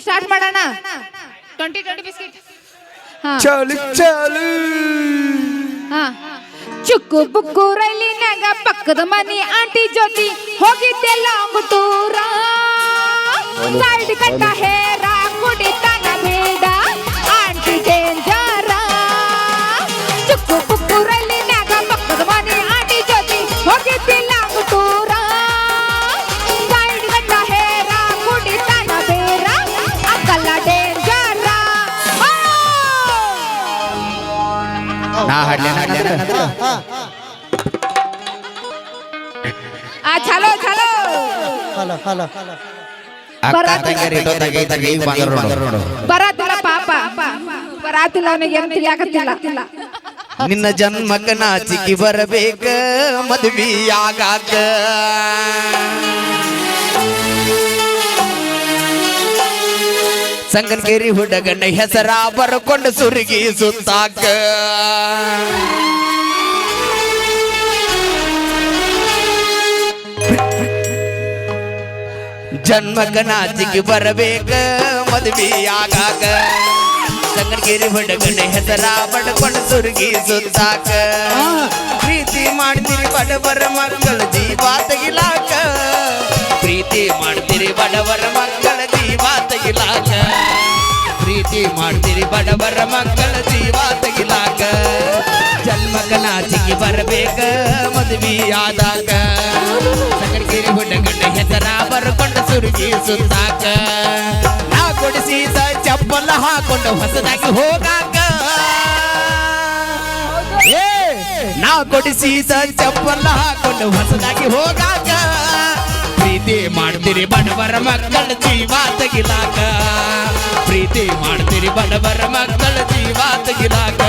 Start ಮಾಡೋಣ? Twenty twenty biscuit ಹಾ. ಚಲು ಚಾಲು ಹಾ. ಚುಕ್ಕು ಬುಕ್ಕು ರೈಲಿನಾಗ ಪಕ್ಕದ ಮನೆ ಆಂಟಿ ಜೊತೆ ಹೋಗಿದ್ದೆಲ್ಲ ಟೂರ ಸೈಡ್ ಕಟ್ಟ ಹೇರ. ನಾ ಹಾಡ್ಲೆ ಚಲೋ ಚಲೋ ಹಲೋ ಹಲೋ ಅಕ್ಕ ತಂಗಿಯರು ಇಟ್ಟೋದಾಗೈತೆ ಈಗ ಬಂದ್ರು ನೋಡು. ಬರಾತಿಲ್ಲ ಪಾಪ. ಬರಾತಿಲ್ಲ ಅವನಿಗೆ ಏನು ತಿಳಿಯಾಕತ್ತಿಲ್ಲ ನಿನ್ನ ಜನ್ಮಕ್ಕ ನಾಚಿಕೆ ಬರಬೇಕ ಮದುವೆಯಾಗಾಕ. ಸಂಗನಗೇರಿ ಹುಡುಗನ ಹೆಸರ ಬರ್ಕೊಂಡು ಸುರುಗಿ ಸುತ್ತಾಕ. ಜನ್ಮಕ್ಕ ನಾಚಿಕೆ ಬರಬೇಕ ಮದುವೆಯಾಗಾಕ ಸಂಗನಗೇರಿ ಹುಡುಗನ ಹೆಸರ ಬಡ್ಕೊಂಡು ಸುರುಗಿ ಸುತ್ತಾಕ. ಪ್ರೀತಿ ಮಾಡ್ತೀರಿ ಬಡವರ ಮಕ್ಕಳ ಜೀವ ತೆಗಿಲಾಕ. ಪ್ರೀತಿ ಮಾಡ್ತೀರಿ ಬಡವರ ಮಾಡ್ತೀರಿ ಬಡವರ ಮಕ್ಕಳ ಜೀವ ತೆಗಿಲಾಕ ಜನ್ಮಕ ನಾಚಿಕೆ ಬರಬೇಕ ಮದುವೆ ಆದಾಗ ಸಂಗನಗೇರಿ ಹುಡುಗನ ಹೆಸರ ಬರ್ಕೊಂಡು ಸುರುಗಿ ಸುತ್ತಾಕ. ನಾ ಕೊಡಿಸಿದ ಚಪ್ಪಲ ಹಾಕೊಂಡು ಹೊಸದಾಗಿ ಹೋಗಾಕ. ನಾ ಕೊಡಿಸಿದ ಚಪ್ಪಲ ಹಾಕೊಂಡು ಹೊಸದಾಗಿ ಹೋಗಾಕ. ಪ್ರೀತಿ ಮಾಡ್ತೀರಿ ಬಡವರ ಮಕ್ಕಳ ಜೀವ ತೆಗಿಲಾಕ. ಪ್ರೀತಿ ಮಾಡ್ತೀರಿ ಬಡವರ ಮಕ್ಕಳ ಜೀವ ತೆಗಿಲಾಕ.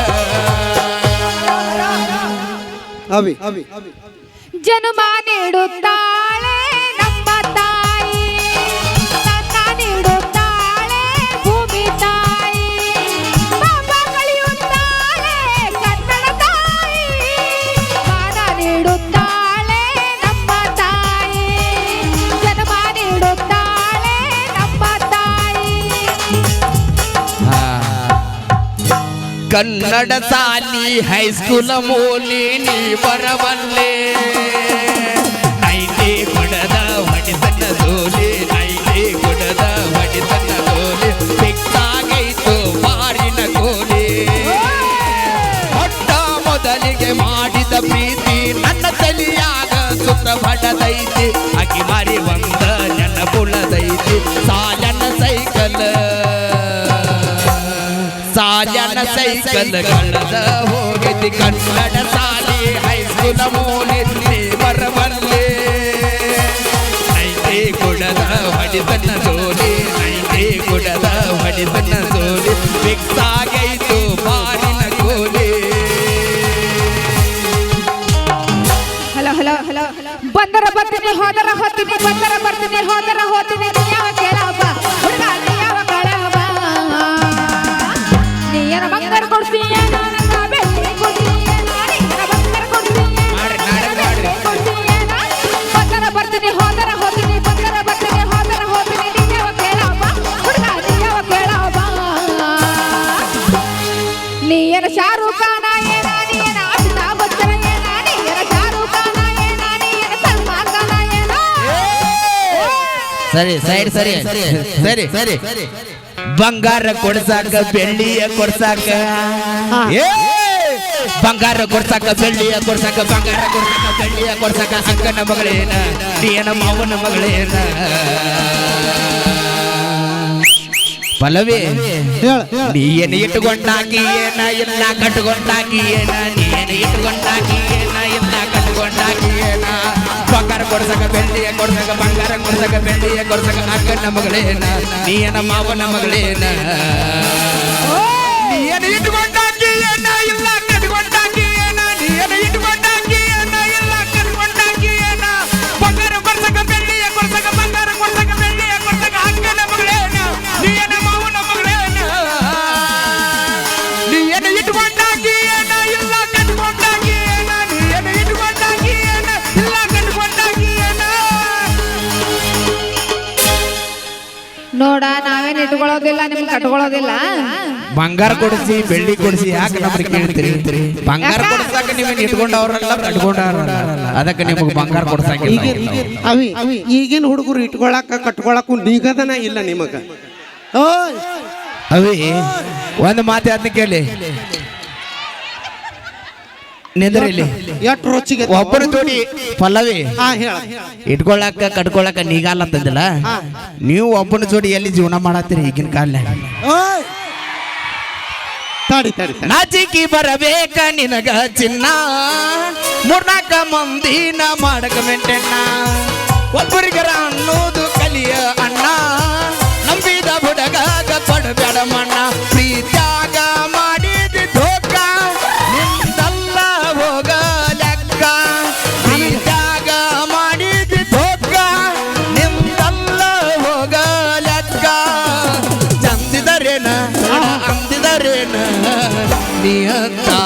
ಅವಿ. ಅವಿ. ಜನ್ಮ ನೀಡುತ್ತಾಳೆ. ಕನ್ನಡ ಸಾಲಿ ಹೈಸ್ಕೂಲ ಮೂಲಿ ನೀ ಬರಬಲ್ಲೆ ಐದೇ ಕೊಡದ ಹೊಡಿತನ ಸೋಲಿ ಐದೇ ಕೊಡದ ಹೊಡಿತನ ಸೋಲಿ ಸಿಕ್ಕಾಗೈತು ಮಾರಿನ ಕೋಲಿ. ಹೊಟ್ಟ ಮೊದಲಿಗೆ ಮಾಡಿದ ಪ್ರೀತಿ ನನ್ನ ತಲಿಯಾಗ ಸುತ್ತ ಬಡದೈತಿ ಅಕ್ಕಿ ಮಾರಿ ಒಂದ ಸೈಕಲ್ ಕಳೆದ ಹೋಗೈತಿ ಕನ್ನಡ ಸಾಲಿ ಹೈಸ್ಕೂಲ ಮೂಲಿ ನೀ ಬರಬರ್ಲಿ ನೈಟಿ ಕುಡದ ಹೊಡಿತನ ಸೋಲಿ ನೈಟಿ ಕೊಡದ ಹೊಡಿತನ ಸೋಲಿ ಫಿಕ್ಸ್ ಆಗೈತು ಬಾರಿನ ಕೋಲಿ. ಹಲೋ ಹಲೋ ಹಲೋ ಬಂದರ ಬರ್ತೀನಿ ಹೋದರ ಹೋಗ್ತೀನಿ ಬಂದರ, ಬರ್ತೀನಿ, ಹೋದರ ಹೋಗ್ತೀನಿ ಸರಿ ಸೈಡ್ ಸರಿ ಸರಿ ಸರಿ ಬಂಗಾರ ಕೊಡ್ಸಾಕ ಬೆಳ್ಳಿಯ ಕೊಡ್ಸಾಕ ಏ! ಬಂಗಾರ ಕೊಡ್ಸಾಕ ಬೆಳ್ಳಿಯ ಕೊಡ್ಸಾಕ ಬಂಗಾರ ಕೊಡ್ಸಾಕ ಬೆಳ್ಳಿಯ ಕೊಡ್ಸಾಕ ಅಕ್ಕನ ಮಗಳೇನ ನೀನ ಮಾವನ ಮಗಳೇನ ಪಲ್ಲವಿ ಹೇಳ ಹೇಳ ನೀ ಏನು ಇಟ್ಟುಕೊಂಡಾಕಿ ಏನ ಇಲ್ಲ ಕಟ್ಕೊಂಡಾಕಿ ಏನ ನೀ ಏನು ಇಟ್ಟುಕೊಂಡಾಕಿ ಬಂಗಾರ ಕೊಡ್ಸಕ ಬೆಳ್ಳಿಯ ಕೊಡ್ಸಕ ಬಂಗಾರ ಕೊಡ್ಸಕ ಬೆಳ್ಳಿಯ ಕೊಡ್ಸಕ ಅಕ್ಕನ ಮಗಳೇನ ನೀ ಏನ ಮಾವನ ಮಗಳೇನ ನೀ ಏನು ಇಟ್ಕೊಳ್ಳೋದಿಲ್ಲ ನಿಮ್ಗೆ ಕಟ್ಕೊಳ್ಳೋದಿಲ್ಲ. ಬಂಗಾರ ಕೊಡಿಸಿ ಬೆಳ್ಳಿ ಕೊಡಿಸಿ ಯಾಕೆ ನಮ್ಗೆ ಕೇಳ್ತೀರಿ? ಬಂಗಾರ ಕೊಡ್ಸಾಕ ನೀವೇನ್ ಇಟ್ಕೊಂಡವ್ರಲ್ಲ ಕಟ್ಕೊಂಡವ್ರಲ್ಲ? ಅದಕ್ಕೆ ನಿಮಗೆ ಬಂಗಾರ ಕೊಡ್ಸಾಕಿಲ್ಲ ಈಗಿನ ಅವಿ ಈಗಿನ ಹುಡುಗರು ಇಟ್ಕೊಳಕ ಕಟ್ಕೊಳಕ್ಕೂ ನಿಗದನ ಇಲ್ಲ ನಿಮಗ. ಅವಿ ಒಂದು ಮಾತು ಅದನ್ನ ಕೇಳಿ. ನಿಂದ್ರಿ ಇಲ್ಲಿ ಎಷ್ಟು ರುಚಿಗೆ ಒಬ್ಬರು ಜೋಡಿ ಪಲ್ಲವಿ. ಹಾ ಹೇಳ. ಇಟ್ಕೊಳಕ ಕಟ್ಕೊಳಕ ನೀಗಲ್ಲ ಅಂತಂದಿಲ್ಲ ನೀವು ಒಬ್ಬನ ಜೋಡಿ ಎಲ್ಲಿ ಜೀವನ ಮಾಡತ್ತೀರಿ ಈಗಿನ ಕಾಲ ತಡಿ ತಡಿ ನಾಚಿಕಿ ಬರಬೇಕ ನಿನಗ ಚಿನ್ನ. ಮೂರ್ನಾಕ ಮಂದಿನ ಮಾಡಕ ಮೆಂಟೆಣ್ಣ ಒಬ್ಬರಿಗರ ಅನ್ನೋದು ಕಲಿಯ ಅಣ್ಣ. रे नियता